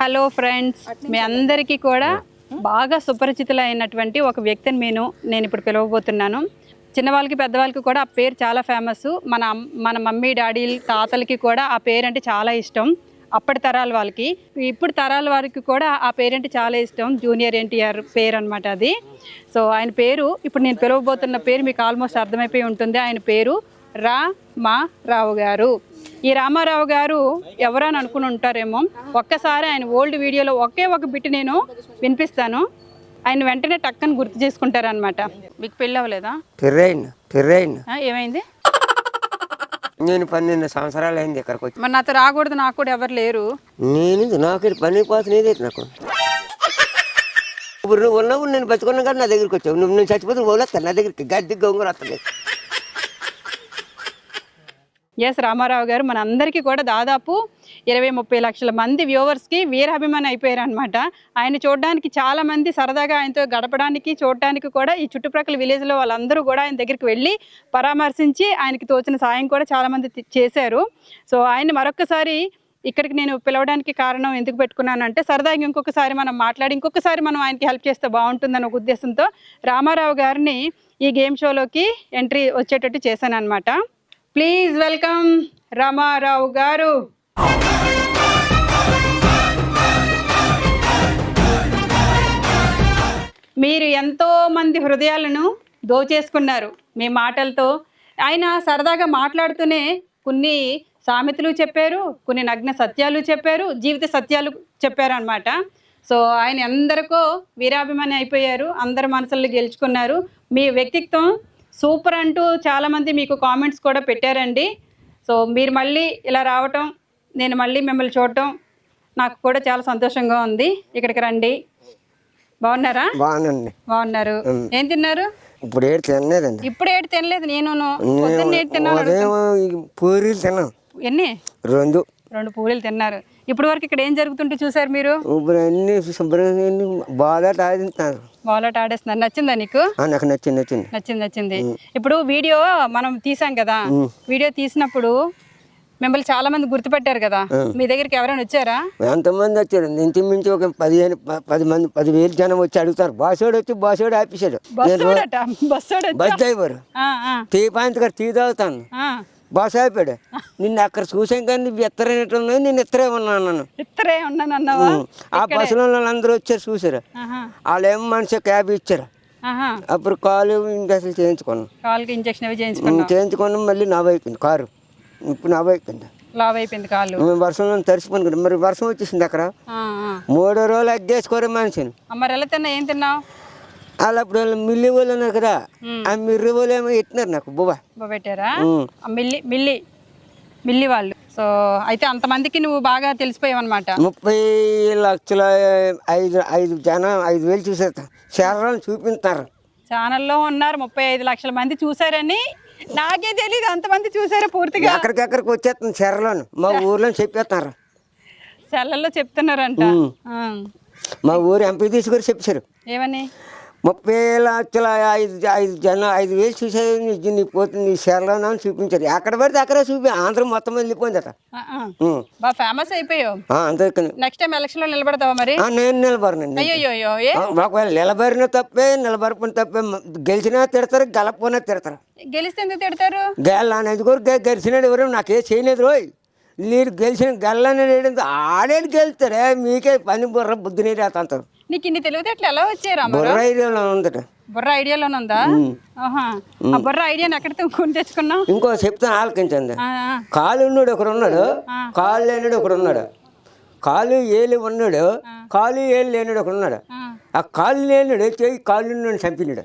Hello friends మీ అందరికీ కూడా బాగా సుపరిచితులైనటువంటి ఒక వ్యక్తిని నేను నేను ఇప్పుడు పిలవబోతున్నాను. చిన్నవాళ్ళకి పెద్దవాళ్ళకి కూడా ఆ పేరు చాలా ఫేమస్ మన మన మమ్మీ డాడీ తాతలకి కూడా ఆ పేరు అంటే చాలా ఇష్టం. అప్పటి తరాల వాళ్ళకి. ఇప్పుడు తరాల వారికి కూడా ఆ పేరు అంటే చాలా ఇష్టం. జూనియర్ ఎన్టీఆర్ పేరు అనమాట అది. సో ఆయన పేరు ఇప్పుడు నేను పిలవబోతున్న పేరు మీకు ఆల్మోస్ట్ అర్థమైపోయి ఉంటుంది. ఆయన పేరు రామారావు గారు. ఈ రామారావు గారు ఎవరని అనుకుని ఉంటారేమో ఒక్కసారి ఆయన ఓల్డ్ వీడియోలో ఒకే ఒక బిట్ నేను వినిపిస్తాను. ఆయన వెంటనే టక్కని గుర్తు చేసుకుంటారనమాట మీకు పెళ్ళి అవ్వలేదా? పెర్రైన్ ఏమైంది? నేను పన్నెండు సంవత్సరాలు అయింది ఇక్కడికి వచ్చి. మరి నాతో రాకూడదు నాకు కూడా ఎవరు లేరు. నేను నాకు పని పోతున్నది నాకు. ఇప్పుడు నువ్వు ఉన్నావు నేను బతుకున్నా కానీ నా దగ్గరికి వచ్చావు. నువ్వు నేను చచ్చిపోతే పోలేస్తాను నా దగ్గరికి గడ్డి గొంగర వస్తుంది ఎస్ రామారావు గారు మన అందరికీ కూడా దాదాపు ఇరవై ముప్పై లక్షల మంది వ్యూవర్స్కి వీరాభిమాని అయిపోయారు అనమాట ఆయన చూడడానికి చాలా మంది సరదాగా ఆయనతో గడపడానికి చూడడానికి కూడా ఈ చుట్టుప్రక్కల విలేజ్లో వాళ్ళందరూ కూడా ఆయన దగ్గరికి వెళ్ళి పరామర్శించి ఆయనకి తోచిన సాయం కూడా చాలామంది చేశారు. సో ఆయన మరొకసారి ఇక్కడికి నేను పిలవడానికి కారణం ఎందుకు పెట్టుకున్నానంటే సరదాగా ఇంకొకసారి మనం మాట్లాడి ఇంకొకసారి మనం ఆయనకి హెల్ప్ చేస్తే బాగుంటుందని ఒక ఉద్దేశంతో రామారావు గారిని ఈ గేమ్ షోలోకి ఎంట్రీ వచ్చేటట్టు చేశాను అనమాట ప్లీజ్ వెల్కమ్ రామారావు గారు మీరు ఎంతో మంది హృదయాలను దోచేసుకున్నారు మీ మాటలతో. ఆయన సరదాగా మాట్లాడుతూనే కొన్ని సామెతలు చెప్పారు కొన్ని నగ్న సత్యాలు చెప్పారు జీవిత సత్యాలు చెప్పారు అనమాట సో ఆయన ఎందరికో వీరాభిమాని అయిపోయారు అందరి మనసులు గెలుచుకున్నారు. మీ వ్యక్తిత్వం సూపర్ అంటూ చాలామంది మీకు కామెంట్స్ కూడా పెట్టారండి. సో మీరు మళ్ళీ ఇలా రావటం నేను మళ్ళీ మిమ్మల్ని చూడటం నాకు కూడా చాలా సంతోషంగా ఉంది. ఇక్కడికి రండి. బాగున్నారా? బాగుందండి బాగున్నారు. ఏం తిన్నారు? ఇప్పుడు ఏడు తినలేదండి. ఇప్పుడు ఏడు తినలేదు నేను. పొద్దున్న ఏడు తిన్నాను పూరీలు తిన్నాం ఎన్ని? రెండు. రెండు పూరీలు తిన్నారు. ఇప్పుడు వరకు ఇక్కడ ఏం జరుగుతుంటే చూసారు మీరు? ఇప్పుడు అన్ని శుభ్రంగా అన్ని బాగా తాగుతాను బాలట్ ఆడేస్తున్నారు. నచ్చిందా నీకు? నాకు నచ్చింది నచ్చింది. నచ్చింది నచ్చింది. ఇప్పుడు వీడియో మనం తీసాం కదా. వీడియో తీసినప్పుడు మిమ్మల్ని చాలా మంది గుర్తుపెట్టారు కదా. మీ దగ్గరికి ఎవరైనా వచ్చారా? ఎంతమంది వచ్చారు? ఇంచుమించు ఒక పదిహేను పది మంది పదివేలు జనం వచ్చి అడుగుతారు. బాసోడు వచ్చి బాసోడు బస్సోడు బస్ డ్రైవర్. టీ పాయింట్ గారు టీ తాగుతాను. బాస్ ఆపాడు నిన్ను అక్కడ చూసాం కానీ నువ్వు ఎత్తరైనట్టున్నావు నేను ఎత్తరే ఉన్నాను అన్నాను ఇద్దరే ఉన్నాను అన్నావా? ఆ బస్సులో వాళ్ళందరూ వచ్చారు చూసారు ఆహా, వాళ్ళు ఏం మనిషి క్యాబ్ ఇచ్చారు. అప్పుడు కాలు ఇంకా అసలు చేయించుకున్నాం. కాలుకి ఇంజక్షన్ చేయించుకున్నాం చేయించుకున్నాం మళ్ళీ నవ్వైపోయింది కారు. ఇప్పుడు లావ్ అయిపోయింది కాళ్ళు మేము వర్షంలో మరి వర్షం వచ్చేసింది అక్కడ. మూడో రోజులు అగ్గేసుకోరు మనిషిని మరి ఎలా తిన్నా ఏం తిన్నావు? వాళ్ళు అప్పుడు వాళ్ళు మిల్లి వాళ్ళు ఉన్నారు కదా ఆ మిర్రి వాళ్ళు ఏమో ఎట్టినారు నాకు బువ్వ. పెట్టారా? ఉమ్. ఆ, మిల్లి మిల్లి మిల్లి వాళ్ళు. సో అయితే అంతమందికి నువ్వు బాగా తెలిసిపోయావు అనమాట ముప్పై లక్షల ఐదు ఐదు జనం ఐదు వేలు శరీరాన్ని చూపిస్తారు ఛానల్లో ఉన్నారు ముప్పై ఐదు లక్షల మంది చూసారని నాకే తెలియదు అంతమంది చూసారు పూర్తిగా. ఎక్కడికెక్కడికి వచ్చేస్తుంది శరీరాన్ని మా ఊర్లో చెప్పేస్తున్నారు. సెల్లల్లో చెప్తున్నారంట. మా ఊరు ఎంపీ తీసుకొని చెప్పారు ఏమని? ముప్పై లక్షల ఐదు ఐదు జనం ఐదు వేలు చూసేది నీ- పోతుంది నీ అని చూపించారు ఎక్కడ పడితే అక్కడే చూపి ఆంధ్ర మొత్తం వెళ్ళిపోయిందట. ఉం. బాగా ఫేమస్ అయిపోయావు. నెక్స్ట్ టైం ఎలక్షన్లో నిలబడతావా మరి? నేను నిలబడనండి అయ్యో ఒకవేళ నిలబడిన తప్పే నిలబడపని తప్పే గెలిచినా తిడతారు గెలకపోయినా తిడతారు. గెలిస్తే ఎందుకు తిడతారు? గెలని గెలిచినాడు ఎవరు? నాకే చేయలేదు రోయ్. మీరు గెలిచిన గెలని ఆడేది గెలుతారే మీకే పని బుర్ర బుద్ధి నీరు అంటారు నీకు ఇన్ని తెలివితేటలు ఎలా వచ్చారా బుర్ర ఐడియాలో ఉందట. బుర్ర ఐడియాలోనే ఉందా? ఆహా. ఆ బుర్ర ఐడియాని ఎక్కడ కొని తెచ్చుకున్నావు? ఇంకో చెప్తాను ఆలకించండి. ఆ, ఆ. కాలు ఉన్నాడు ఒకడు ఉన్నాడు కాలు లేనిడు ఒకడు ఉన్నాడు. కాలు ఏలు ఉన్నాడు కాలు ఏలు లేనిడు ఒకడు ఉన్నాడు. ఆ. ఆ కాలు లేనిడు చేయి కాలు ఉన్నాడు చంపినాడు.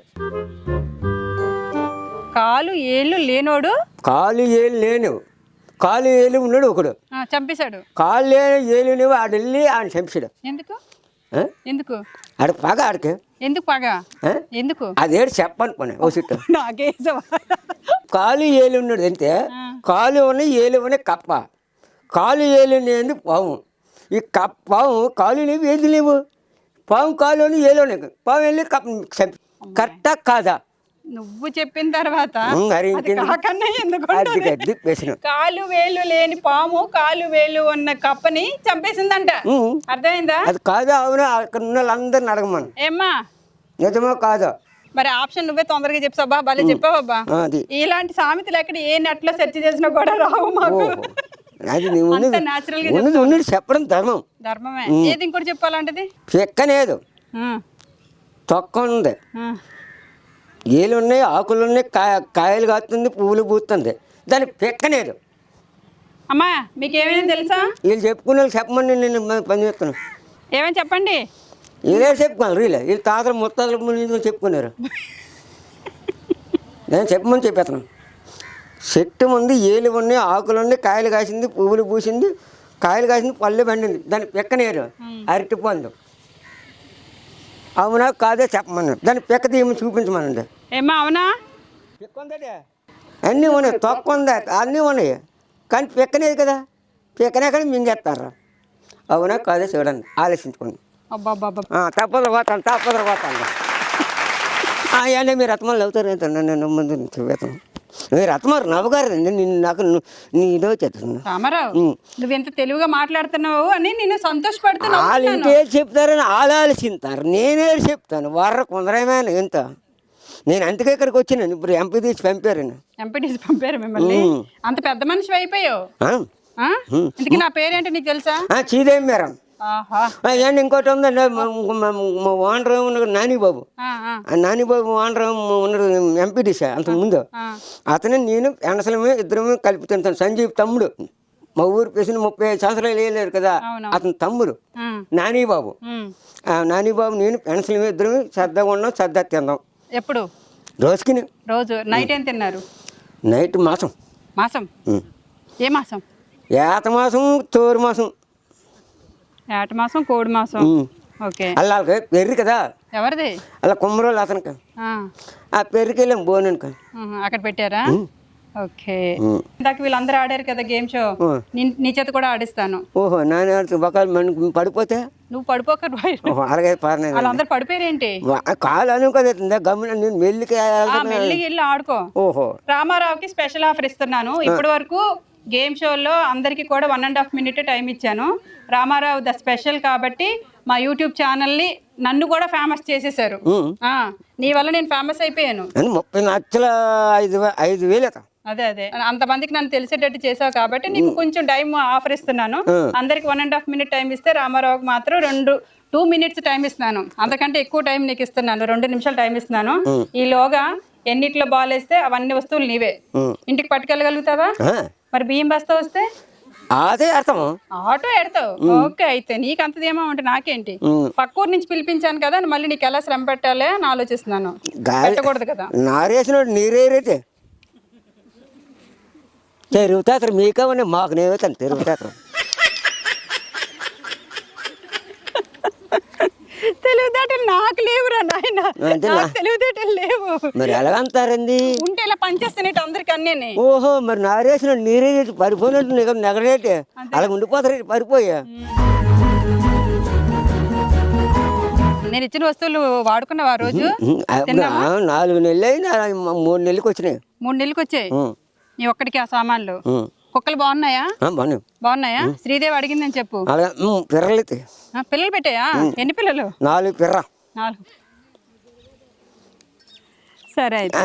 కాలు ఏళ్ళు లేనోడు? కాలు ఏలు లేను కాలు ఏలు ఉన్నాడు ఒకడు. ఆ, చంపేశాడు. కాలు లేని ఏలు ఆడు వెళ్ళి ఆయన చంపాడు ఎందుకు? ఎందుకు? ఆడ పగ ఆడికి. ఎందుకు పగ? ఎందుకు? అదేడు చెప్పను పని ఓ సిట్టు. నాకే కాలు ఏలు ఉన్నాడు అంతే కాలు ఉన్న ఏలు ఉన్న కప్ప. కాలు ఏలు నేను పాము. ఈ కప్ప పాము కాలు లేవు ఏది లేవు. పాము కాలు ఏలు పాము వెళ్ళి కప్ప కరెక్టా కాదా? నువ్వు చెప్పిన తర్వాత కాలు వేలు లేని పాము కాలు వేలు ఉన్న కప్పని చంపేసిందంట. అర్థమైందా? అది కాదు? అవును? అక్కడ ఉన్న వాళ్ళందరిని అడగమను. ఏమ్మా? నిజమో కాదో? మరి ఆప్షన్ నువ్వే తొందరగా చెప్పావా భలే చెప్పావబ్బా. ఇలాంటి సామెతలు ఎక్కడ ఏ నెట్లో సెర్చ్ చేసినా కూడా రావు మాకు. అది ఉన్నది చెప్పడం ధర్మం. ధర్మమే. ఏది ఇంకోటి చెప్పాలంటది? చెక్కనేదు తొక్క ఉంది. ఏలు ఉన్నాయి ఆకులు ఉన్నాయి కాయ కాయలు కాస్తుంది పువ్వులు పూస్తుంది. దాని పెక్కనేదు అమ్మా మీకు ఏమైనా తెలుసా? వీళ్ళు చెప్పుకునే వాళ్ళు చెప్పమని నేను పని చేస్తున్నాను. ఏమైనా చెప్పండి? వీళ్ళే చెప్పుకోవాలి వీళ్ళే. వీళ్ళు తాతలు ముత్తాతల ముందు చెప్పుకున్నారు నేను చెప్పమని చెప్పేస్తాను చెట్టు ముందు ఏలు ఉన్నాయి ఆకులు ఉన్నాయి కాయలు కాసింది పువ్వులు పూసింది కాయలు కాసింది పళ్ళు పండింది. దాని పెక్కనేరు అరటి పండు. అవునా? కాదే చెప్పమన్నాడు. దాని పెక్క తీయమని చూపించమనండి ఏమ్మా అవునా? అన్నీ ఉన్నాయి. తొక్క ఉందా. అన్నీ ఉన్నాయి. కానీ పెక్కనేది కదా. పెక్కనే కానీ మింగేస్తారు. అవునా? కాదే చూడండి. ఆలోచించుకోండి. అబ్బా అబ్బా ఆ, తప్పదు పోతాను తప్పదు పోతాను. అంటే మీరు రత్మాలు అవుతారు నేను ముందు చూపెతాను మీరు రత్మారు నవ్వుగారు నేను నాకు ను- ఇదో చేస్తున్నా రామారావు. నువ్వు ఎంత తెలుగుగా మాట్లాడుతున్నావు అని నేను సంతోషపడుతున్నావు వాళ్ళు ఇంకే చెప్తారని వాళ్ళు ఆలోచిస్తారు నేనే చెప్తాను. వార కొందరేమైనా ఎంత నేను అందుకే ఇక్కడికి వచ్చినాను. ఇప్పుడు ఎంపీ తీసి పంపారని. ఎంపీటీసీ పంపారు మిమ్మల్ని. అంత పెద్ద మనిషి అయిపోయావు. ఆ? ఇంతకీ నా పేరేంటో నీకు తెలుసా? చీదేం మేరం ఏంటి ఇంకోటి ఉందండి మా- ఓనర్ నానిబాబు. ఆ, నానిబాబు ఓనర్ ఉన్నాడు ఎంపీటీసీ అంత ముందు. అతను నేను ఎనసలమే ఇద్దరమే కలిపి తింటాను సంజీవ్ తమ్ముడు. మా ఊరు పేసిన ముప్పై ఐదు సంవత్సరాలు వేయలేరు కదా. అతని తమ్ముడు. నానిబాబు. నానిబాబు నేను ఎనసలమే ఇద్దరమే సరదాగా ఉన్నాం సరదా తిందాం. ఎప్పుడు? రోజుకి రోజు. నైట్ ఏం తిన్నారు? నైట్ మాసం. మాసం. ఏ మాసం? ఏత మాసం తోరు మాసం. ఏట మాసం కోడి మాసం. ఓకే. అలా పెర్రి కదా? ఎవరిది? అలా కుమ్మరోళ్ళు అతనికి. ఆ, పెర్రికి వెళ్ళాం అక్కడ పెట్టారా? ఓకే. ఇందాక వీళ్ళందరూ ఆడారు కదా గేమ్ షో. నీ- చేత కూడా ఆడిస్తాను. ఓహో నాని ఆడితే బకాలు మన పడిపోతే? నువ్వు పడిపోకరు ఓహో అలాగే పారలేదు వాళ్ళందరూ పడిపోయారేంటి? కాలు అనుకోదా గమ్మున నేను మెల్లికి ఆ, మెల్లిగా వెళ్ళి ఆడుకో. ఓహో. రామారావుకి స్పెషల్ ఆఫర్ ఇస్తున్నాను. ఇప్పటి వరకు గేమ్ షోలో అందరికీ కూడా one and half minute time ఇచ్చాను. రామారావు ద స్పెషల్ కాబట్టి మా యూట్యూబ్ ఛానల్ని నన్ను కూడా ఫేమస్ చేసేసారు నీ వల్ల నేను ఫేమస్ అయిపోయాను. ముప్పై లక్షల ఐదు వేలు అత అదే అదే. అంతమందికి నన్ను తెలిసేటట్టు చేసావు కాబట్టి నీకు కొంచెం టైం ఆఫర్ ఇస్తున్నాను. అందరికి one and half minute time ఇస్తే రామారావుకి మాత్రం రెండు టూ మినిట్స్ టైం ఇస్తున్నాను. అంతకంటే ఎక్కువ టైం నీకు ఇస్తున్నాను. రెండు నిమిషాలు టైం ఇస్తున్నాను. ఈలోగా ఎన్నిట్లో బాల్ వేస్తే అవన్నీ వస్తువులు నీవే. ఇంటికి పట్టుకెళ్ళగలుగుతావా? మరి బియ్యం బస్తా వస్తే? అదే అర్థము. ఆటో ఎడతావు? ఓకే అయితే నీకు అంతదేమో ఉంటే నాకేంటి. పక్కూరు నుంచి పిలిపించాను కదా మళ్ళీ నీకు ఎలా శ్రమ పెట్టాలి అని ఆలోచిస్తున్నాను. పెట్టకూడదు కదా. నారేసినోడు నీరేరైతే. తిరుగుతారు మీకేమన్నా మాకు నేవుతాను తిరుగుతారు తెలివితేటలు నాకు లేవురా నాయన. అంటే నాకు తెలివితేటలు లేవు. మరి ఎలాగంటారండి ఉంటే ఇలా పనిచేస్తానేటి అందరికి అన్నీ ఓహో మరి నారేసిన నీరేసి పరిపోయినట్టు నిగ నెగడేటి అలా ఉండిపోతారు పరిపోయా నేను ఇచ్చిన వస్తువులు వాడుకున్నావు రోజు? నాలుగు నెలలు అయింది మూడు నెలలకు వచ్చినాయి. మూడు నెలలకు వచ్చాయి? నీ ఒక్కడికి ఆ సామాన్లు. కుక్కలు బాగున్నాయా? బాగున్నాయి. శ్రీదేవి అడిగిందని చెప్పు. ఆ, పిల్లలు పెట్టాయా? ఎన్ని పిల్లలు? నాలుగు పిర్ర. నాలుగు. సరే అయితే.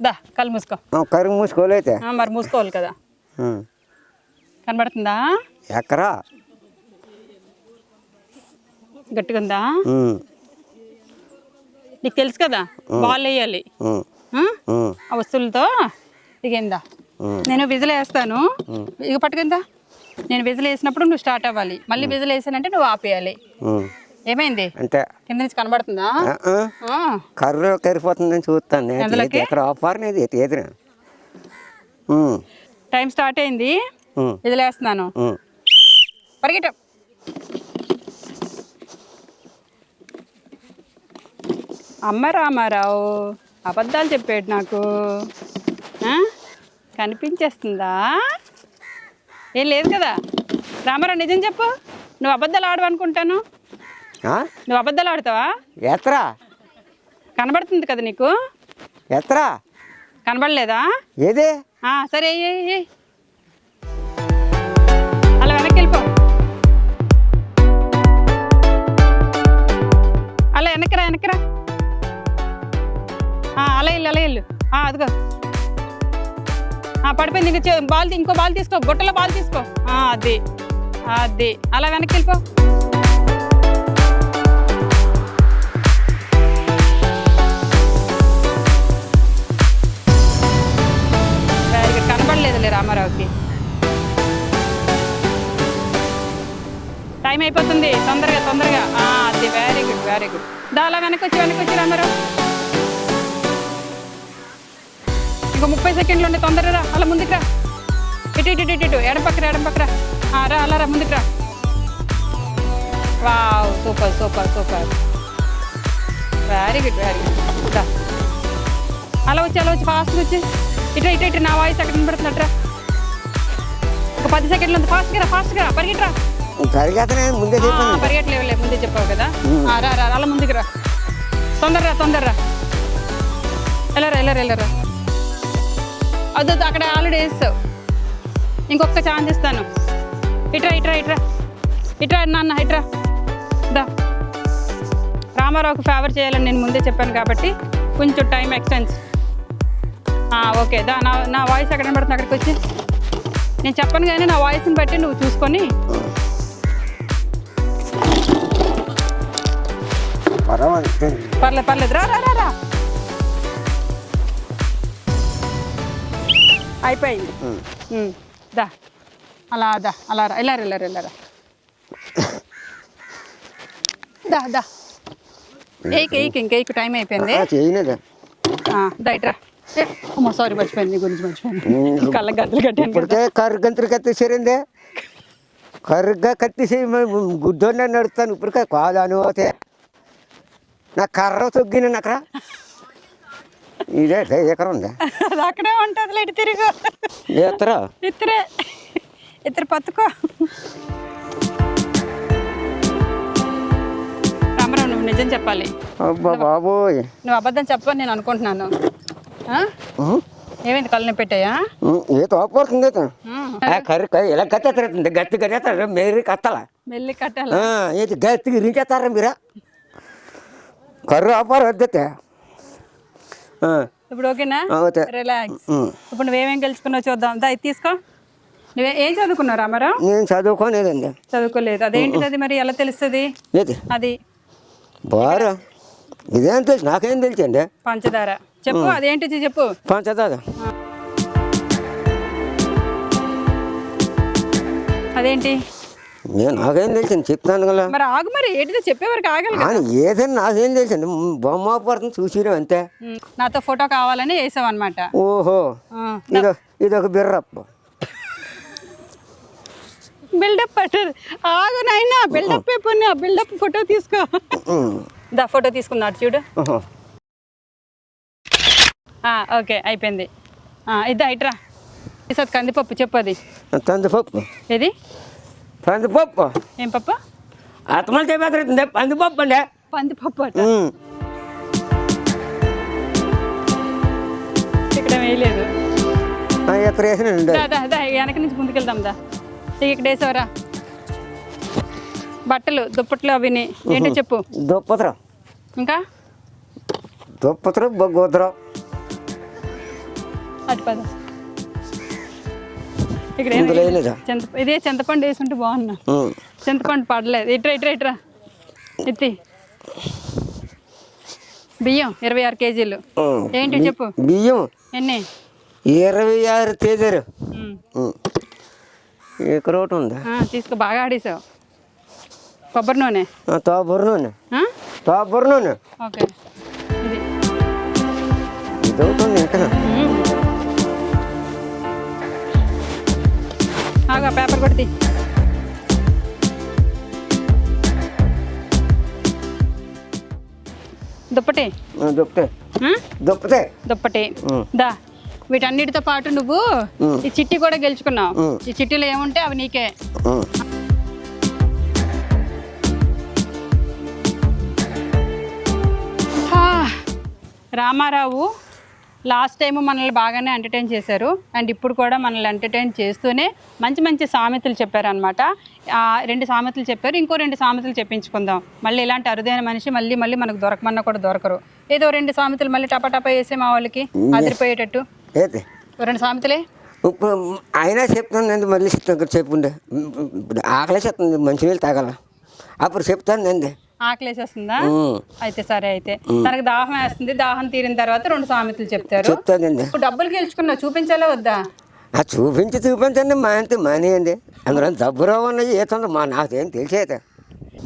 దా కళ్ళు మూసుకో. మూసుకోలేతే ఆ, మరి మూసుకోవాలి కదా. కనబడుతుందా? ఎక్కరా? గట్టిగా ఉందా? నీకు తెలుసు కదా బాల్ వేయాలి. ఆ? వస్తువులతో దిగిందా. నేను విజిల్ వేస్తాను. ఇక పట్టుకుందా? నేను విజిల్ వేసినప్పుడు నువ్వు స్టార్ట్ అవ్వాలి. మళ్ళీ విజిల్ వేసానంటే నువ్వు ఆపేయాలి. ఏమైంది? అంటే కింద నుంచి కనబడుతుందా? ఆ, ఆ, ఆ. కర్ర కరిపోతుందని చూస్తాను ఎక్కడ ఆఫర్ టైం స్టార్ట్ అయింది. పరిగెట్ట. అమ్మ రామారావు అబద్ధాలు చెప్పాడు నాకు? కనిపించేస్తుందా? ఏం లేదు కదా. రామారావు నిజం చెప్పు. నువ్వు అబద్ధాలు ఆడవు అనుకుంటాను నువ్వు అబద్ధాలు ఆడతావా? ఎత్తరా కనబడుతుంది కదా నీకు? ఎత్తరా కనబడలేదా? ఏదే? సరే. అలా వెనక్కి వెళ్ళిపో అలా వెనక్కిరా వెనక్కిరా. అలా వెళ్ళు అలా వెళ్ళు. అదిగో. పడిపోయింది ఇంకో బాల్ ఇంకో బాల్ తీసుకో బుట్టలో బాల్ తీసుకో. అది అది. అలా వెనక్కి వెళ్ళిపో రామారావుకి టైం అయిపోతుంది. తొందరగా తొందరగా. అది వెరీ గుడ్ వెరీ గుడ్ దాలా వెనక్కి వచ్చి వెనక్కి వచ్చి రామారావు ఇంకో ముప్పై సెకండ్లు ఉండే తొందరగా రా. అలా ముందుకు రా. ఇటు ఇటు ఇటు ఇటు ఎడపక్కరా ఎడపక్కరా రా. అలా రా ముందుకు రా. Wow super super super very good very good అలా వచ్చి అలా వచ్చి ఫాస్ట్గా వచ్చి. ఇటు ఇటు ఇటు నా వాయిస్ ఎక్కడ వినపడుతున్నట్రా పది సెకండ్లు ఉంది. ఫాస్ట్గా రా ఫాస్ట్గా రా పరిగెట్రా పరిగెత్తనే ముందే చెప్పాను. పరిగెట్టలేవులే ముందే చెప్పావు కదా. రా రా అలా ముందుకు రా తొందరరా. తొందరరా వెళ్ళరా వెళ్ళరా వెళ్ళరా వద్దు, అక్కడ ఆల్రెడీ వేస్తావు. ఇంకొక ఛాన్స్ ఇస్తాను. ఇట్రా ఇట్రా ఇట్రా. ఇట్రా నాన్న ఇట్రా. దా. రామారావుకు ఫేవర్ చేయాలని నేను ముందే చెప్పాను కాబట్టి కొంచెం టైం ఎక్స్టెన్స్ ఓకే దా నా నా వాయిస్ ఎక్కడ పడుతుంది అక్కడికి వచ్చి. నేను చెప్పను కానీ నా వాయిస్ని బట్టి నువ్వు చూసుకొని. పర్లేదు పర్లేదు. రా రా రా అయిపోయింది. దా. అలా దా అలా రా. వెళ్ళారు వెళ్ళారు వెళ్ళారా దా దా. ఏక్ ఏక్ ఇంకేక్ టైం అయిపోయింది. చేయలేదా దా. ఇట్రా అమ్మో సారీ మర్చిపోయింది నీ గురించి మర్చిపోయింది కళ్ళ గంటలు కట్టాను కదా. ఇప్పటికే కర్రు గంతులు కత్తేసారండి కర్రుగా కత్తేసి గుడ్డోనే నడుస్తాను ఇప్పటికే కాలు అనుభవతే నా కర్ర తొగ్గిన నకరా? ఇదే ఎక్కడ ఉందా? అది అక్కడే ఉంటుంది ఇటు తిరుగు. ఎత్తరా? ఇద్దరే ఇద్దరు పత్తుకో. రామరావు నువ్వు నిజం చెప్పాలి. అబ్బా బాబోయ్. నువ్వు అబద్ధం చెప్పని నేను అనుకుంటున్నాను. ఏమైంది కళ్ళు నొప్పి పెట్టాయా ఏ తోపడుతుంది కర్రీ ఇలా కత్తేస్తారండి గట్టి కట్టేస్తారు మీరు కత్తల. మెల్లి కట్టాలి? ఏంటి గట్టికి రించేస్తారా మీరా? కర్రు ఆపారు వద్దతే. ఇప్పుడు ఓకేనా? ఓకే. రిలాక్స్ ఇప్పుడు నువ్వేమేం గెలుచుకున్నావు చూద్దాం. దా తీసుకో. నువ్వే ఏం చదువుకున్నావు రామారావు నేను చదువుకోలేదండి. చదువుకోలేదు. అదేంటిది అది మరి? ఎలా తెలుస్తుంది? ఏది అది. బారా. ఇదేం తెలుసు? నాకేం తెలుసండి పంచదార. చెప్పు అదేంటిది చెప్పు. పంచదార అదేంటి? నేను నాకేం తెలుసండి చెప్తాను కదా. మరి ఆగు మరి ఏంటిదో చెప్పే వరకు ఆగలి కదా. కానీ ఏదైనా నాకేం తెలుసండి బొమ్మ పడుతుంది చూసిరం అంతే. నాతో ఫోటో కావాలని వేసావు అనమాట ఓహో ఇదో ఇదొక బిర్రప్ప. బిల్డప్ పట్టారు ఆగు నాయనా బిల్డప్ అయిపోయినా బిల్డప్ ఫోటో తీసుకో. దా ఫోటో తీసుకున్నాడు చూడు. ఓహో. ఆ, ఓకే అయిపోయింది. ఆ, ఇద్దా ఇట్రా. ఈసారి కందిపప్పు చెప్పు అది. కందిపప్పు? ఏది? కందిపప్పు? ఏం పప్పు? అత్తమలు చెప్పేస్తుంది కందిపప్పు అండి. పందిపప్పు అట. ఇక్కడ వేయలేదు. వేసినండి వెనక నుంచి ముందుకెళ్దాం దా. ఇక్కడ వేసావరా. బట్టలు దుప్పట్లు అవిని ఏంటో చెప్పు. దుప్పత్రం. ఇంకా? దుప్పత్రం బొగ్గుద్రం అటు పద. ఇక్కడ చింత ఇదే చింతపండు వేసుంటే బాగున్నా. చింతపండు పడలేదు. ఇట్రా ఇట్రా ఇట్రా ఎత్తి. బియ్యం ఇరవై ఆరు కేజీలు. ఏంటి చెప్పు? బియ్యం ఎన్ని? ఇరవై ఆరు ఉమ్. ఇక్కడ ఒకటి ఉందా? తీసుకో బాగా ఆడేసావు. కొబ్బరి నూనె. ఆ, తోబురు నూనె. ఆ? తోబురు నూనె. ఓకే. ఇది. ఇది ఒకటి ఉంది ఇంకా ఆగు, పేపర్ కొట్టి దుప్పటి? దుప్పతే దుప్పటి ఉమ్. దా వీటన్నిటితో పాటు నువ్వు. ఈ చిట్టి కూడా గెలుచుకున్నావు. ఈ చిట్టీలో ఏముంటే అవి నీకే. రామారావు లాస్ట్ టైం మనల్ని బాగానే ఎంటర్టైన్ చేశారు. అండ్ ఇప్పుడు కూడా మనల్ని ఎంటర్టైన్ చేస్తూనే మంచి మంచి సామెతలు చెప్పారనమాట రెండు సామెతలు చెప్పారు. ఇంకో రెండు సామెతలు చెప్పించుకుందాం. మళ్ళీ ఇలాంటి అరుదైన మనిషి మళ్ళీ మళ్ళీ మనకు దొరకమన్నా కూడా దొరకరు. ఏదో రెండు సామెతలు మళ్ళీ టపా టపా వేసే మా వాళ్ళకి అదిరిపోయేటట్టు. రెండు సామెతలే? ఇప్పుడు అయినా చెప్తానండి మళ్ళీ చెప్తాను. చెప్పుండే ఆకలి చెప్తుంది మంచి నీళ్ళు తాగాల. అప్పుడు చెప్తానండి ఆకలేసేస్తుందా? అయితే సరే అయితే. తనకు దాహం వేస్తుంది. దాహం తీరిన తర్వాత రెండు సామెతలు చెప్తారు. చెప్తానండి ఇప్పుడు డబ్బులు గెలుచుకున్నావు చూపించాలా వద్దా? ఆ చూపించి చూపించండి. మా అంతే మానేయండి అందులో డబ్బులో ఉన్నాయి ఏతుందో మా నాకేం తెలిసేది.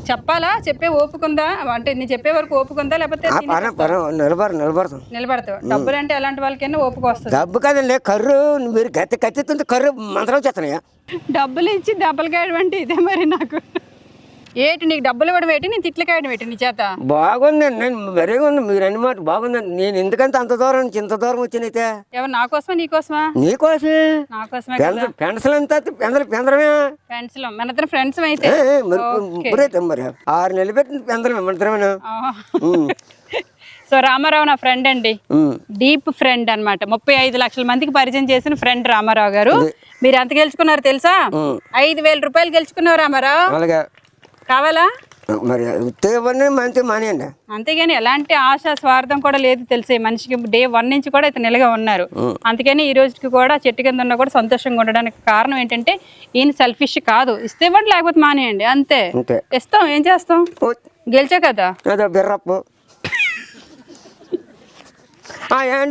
చెప్పాలా? చెప్పే ఓపుకుందా అంటే నేను చెప్పే వరకు ఓపుకుందా లేకపోతే నిలబడు నిలబడతాం నిలబడతావు. డబ్బులు అంటే ఎలాంటి వాళ్ళకైనా ఓపుకు వస్తుంది. డబ్బు కదండి కర్రు మీరు గట్టి కత్తితుంది కర్రు మంత్రం చేస్తున్నాయా? డబ్బులు ఇచ్చి డబ్బులు కాయడం అంటే ఇదే మరి నాకు. ఏటి నీకు డబ్బులు ఇవ్వడం ఏంటి? నేను తిట్లు కాయడం ఏంటి నీ చేత? బాగుందండి నేను వెరీగా ఉంది మీరు అన్ని మాట బాగుందండి. నేను ఎందుకంటే అంత దూరం నుంచి ఇంత దూరం వచ్చినైతే? ఎవరు నా కోసమా నీ కోసమా? నా కోసమే? పెంద పెన్సిల్ ఎంత పెందల పెందరమే? ఫ్రెండ్స్లో మన ఇద్దరం ఫ్రెండ్స్ అయితే. ఏ, ఏ, మరి ఆరు నెలలు పెట్టింది పెందరమే మంత్రమేనా సో రామారావు నా ఫ్రెండ్ అండి. డీప్ ఫ్రెండ్ అన్నమాట. ముప్పై ఐదు లక్షల మందికి పరిచయం చేసిన ఫ్రెండ్ రామారావు గారు. మీరు ఎంత గెలుచుకున్నారు తెలుసా? ఐదు వేల రూపాయలు గెలుచుకున్నారు రామారావు. అలాగే. కావాలా? మరి ఉత్తేవన్నీ మంచి మానేయండి అంతేగాని ఎలాంటి ఆశ స్వార్థం కూడా లేదు తెలిసే మనిషికి. డే వన్ నుంచి కూడా ఇతను నిలగా ఉన్నారు. అందుకని ఈ రోజుకి కూడా చెట్టు కింద ఉన్నా కూడా సంతోషంగా ఉండడానికి కారణం ఏంటంటే ఈయన సెల్ఫిష్ కాదు. ఇస్తే ఇవ్వండి లేకపోతే మానేయండి. అంతే. ఇస్తాం ఏం చేస్తాం? గెలిచా కదా? బిర్రప్పు.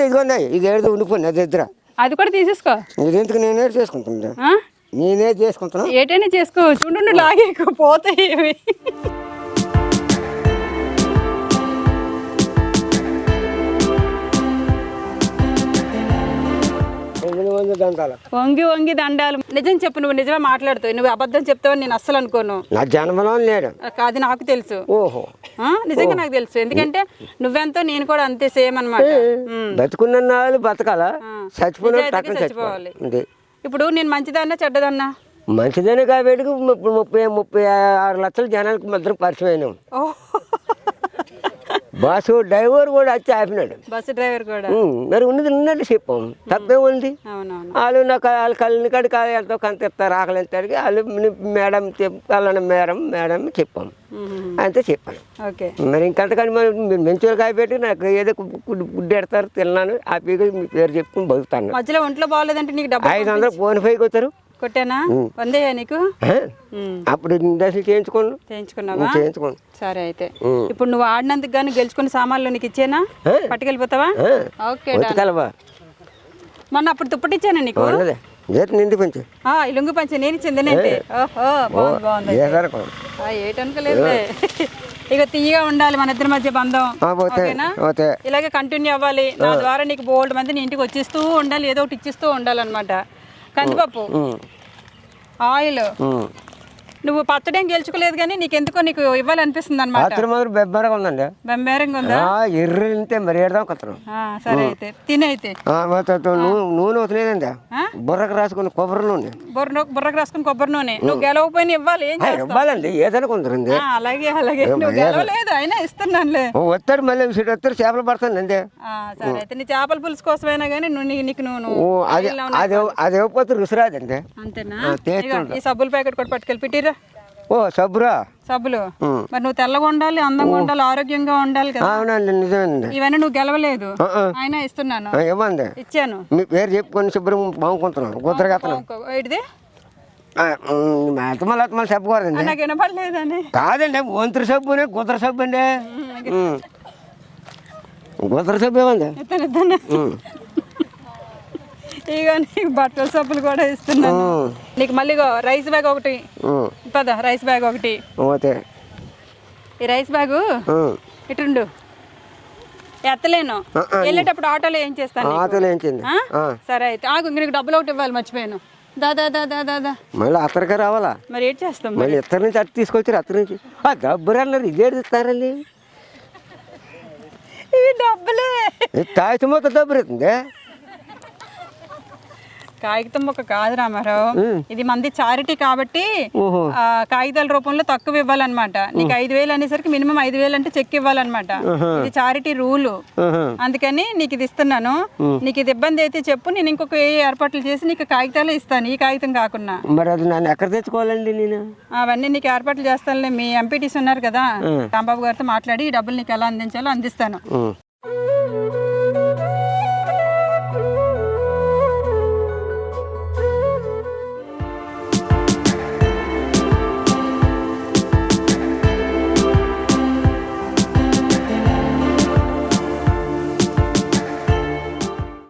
ఇదిగోండి ఇది ఏడు ఉండిపోయింది అది అది కూడా తీసేసుకో. ఇది ఎందుకు నేనే చేసుకుంటున్నా? నేనే చేసుకుంటున్నా. ఏటైనా చేసుకో చూడు లాగే పోతాయి ఇవి. వంగి వంగి దండాలు. నిజం చెప్పు నువ్వు నిజమే మాట్లాడుతావు. నువ్వు అబద్ధం చెప్తావని నేను అస్సలు అనుకోను. నా జన్మలో లేడు. అది నాకు తెలుసు. ఓహో? నిజంగా నాకు తెలుసు. ఎందుకంటే నువ్వెంతో నేను కూడా అంతే సేమ్ అనమాట బతుకున్న బతకాల? చచ్చిపోవాలి. ఇప్పుడు నేను మంచిదన్నా చెడ్డదన్నా? మంచిదని కాబట్టి ముప్పై ముప్పై ముప్పై ఆరు లక్షల జనాలకు మాత్రం పరిచయం అయినాం. బస్సు డ్రైవర్ కూడా వచ్చి ఆపినాడు. బస్సు డ్రైవర్ కూడా? మరి ఉన్నది ఉన్నట్టు చెప్పాం. తప్పే ఉంది. వాళ్ళు నాకు వాళ్ళ కళ్ళని కాడికి ఎంతో కొంత ఇస్తారు ఆకలి ఇస్తారు వాళ్ళు ని- మేడం చెప్పాలని మేడం మేడం చెప్పాం. అంతే చెప్పాను. ఓకే. మరి ఇంకంతకని మరి మీరు మంచిగా కాయపెట్టి నాకు ఏదో గుడ్డు గుడ్డు ఎడతారు తిన్నాను హ్యాపీగా మీ పేరు చెప్పుకుని బతుకుతాను. మధ్యలో ఒంట్లో బాగోలేదంటే నీకు డబ్బు ఐదు వందలు ఫోన్ పైకి వచ్చారు. కొట్టానా? వందయ్యా నీకు. అప్పుడు దశలు చేయించుకున్నావా? సరే అయితే. ఇప్పుడు నువ్వు ఆడినందుకు గాను గెలుచుకున్న సామాన్లు నీకు ఇచ్చేనా. పట్టుకెళ్ళిపోతావా? ఓకే మొన్న అప్పుడు దుప్పటిచ్చానా నీకు? నిండి పెంచు. ఆ, ఈ లుంగు పంచి నేను ఇచ్చిందేనంటే ఓహో బాగుంది బాగుంది ఏటనుకోలేదు ఇక తీయగా ఉండాలి మన ఇద్దరి మధ్య బంధం. ఇలాగే కంటిన్యూ అవ్వాలి. నా ద్వారా నీకు బోల్డ్ మంది నీ ఇంటికి వచ్చేస్తూ ఉండాలి ఏదో ఒకటి ఇచ్చిస్తూ ఉండాలన్నమాట. కందిపప్పు. ఆయిల్. నువ్వు పచ్చడేం గెలుచుకోలేదు కానీ నీకు ఎందుకో నీకు ఇవ్వాలనిపిస్తుంది అనమాట మాత్రం బెబ్బరగా ఉందండి. బెంబేరంగా ఉందా? ఆ, ఎర్ర మరి ఏడదాం కొత్తను ఆ, సరే అయితే. తినైతే నూనె ఆ? బుర్రకు రాసుకుని కొబ్బరి నూనె. బుర్ర బుర్రకు రాసుకుని కొబ్బరి నూనె. నువ్వు గెలవకపోయినా ఇవ్వాలి ఏం ఇవ్వాలండి ఏదైనా కొందరండి. అలాగే అలాగే. నువ్వు గెలవలేదు అయినా ఇస్తున్నానులే. వస్తాడు మళ్ళీ విసిడి వస్తాడు చేపలు పడతాను అండి సరే అయితే. నీ చేపల పులుసు కోసమైనా కానీ నువ్వు నీకు నువ్వు అది అది అది ఇవ్వకపోతే రుసిరాదండి. అంతేనా? ఈ సబ్బుల ప్యాకెట్ కూడా పట్టుకెళ్ళి పెట్టిరా. ఓ సబ్బురా? సబ్బులు. మరి నువ్వు తెల్లగా ఉండాలి అందంగా ఉండాలి ఆరోగ్యంగా ఉండాలి కదా? అవునండి నిజమేనండి. ఇవన్నీ నువ్వు గెలవలేదు. ఆ, ఆ. అయినా ఇస్తున్నాను. ఇవ్వండి. ఇచ్చాను. మీ పేరు చెప్పుకొని శుభ్రం బాగుంటున్నాను గుద్దరగత్తను ఏంటిది అతమలు అతమలు చెప్పకూడదండి నాకు వినపడలేదని. కాదండి వంతుల సబ్బునే గుద్దర సబ్బు అండి. గుద్దర సబ్బు ఉం. ఇక నీకు బట్టల సబ్బులు కూడా ఇస్తున్నాను. నీకు మళ్ళీ రైస్ బ్యాగ్ ఒకటి. పద రైస్ బ్యాగ్ ఒకటి. ఓకే. ఈ రైస్ బ్యాగు. ఇటుండు. ఎత్తలేను. వెళ్ళేటప్పుడు ఆటోలో ఏం చేస్తాను నీకు? ఆతలు ఏంచింది ఆ? సరే అయితే. ఆగు నీకు డబ్బులు ఒకటి ఇవ్వాలి మర్చిపోయాను. దా దా దా దా దా దా. మళ్ళీ అత్తరికే రావాలా? మరి ఏం చేస్తాం మళ్ళీ ఇత్తడి నుంచి అత్త తీసుకొచ్చారు అత్తడి నుంచి. ఆ డబ్బులు అన్నారు ఇదేడు ఇస్తారండి ఇవి డబ్బులే. తాయిత మొత్తం డబ్బులు అవుతుంది కాగితం ఒక కాదు రామారావు. ఇది మంది చారిటీ కాబట్టి కాగితాల రూపంలో తక్కువ ఇవ్వాలన్నమాట. నీకు ఐదు వేలు అనేసరికి మినిమం ఐదు వేలు అంటే చెక్ ఇవ్వాలన్నమాట. ఇది చారిటీ రూల్. అందుకని నీకు ఇది ఇస్తున్నాను. నీకు ఇది ఇబ్బంది అయితే చెప్పు నేను ఇంకొక ఏ ఏర్పాట్లు చేసి నీకు కాగితాలు ఇస్తాను ఈ కాగితం కాకుండా. మరి అది నన్ను ఎక్కడ తెచ్చుకోవాలండి నేను? అవన్నీ నీకు ఏర్పాట్లు చేస్తానులే మీ ఎంపీటీస్ ఉన్నారు కదా. రాంబాబు గారితో మాట్లాడి ఈ డబ్బులు నీకు ఎలా అందించాలో అందిస్తాను.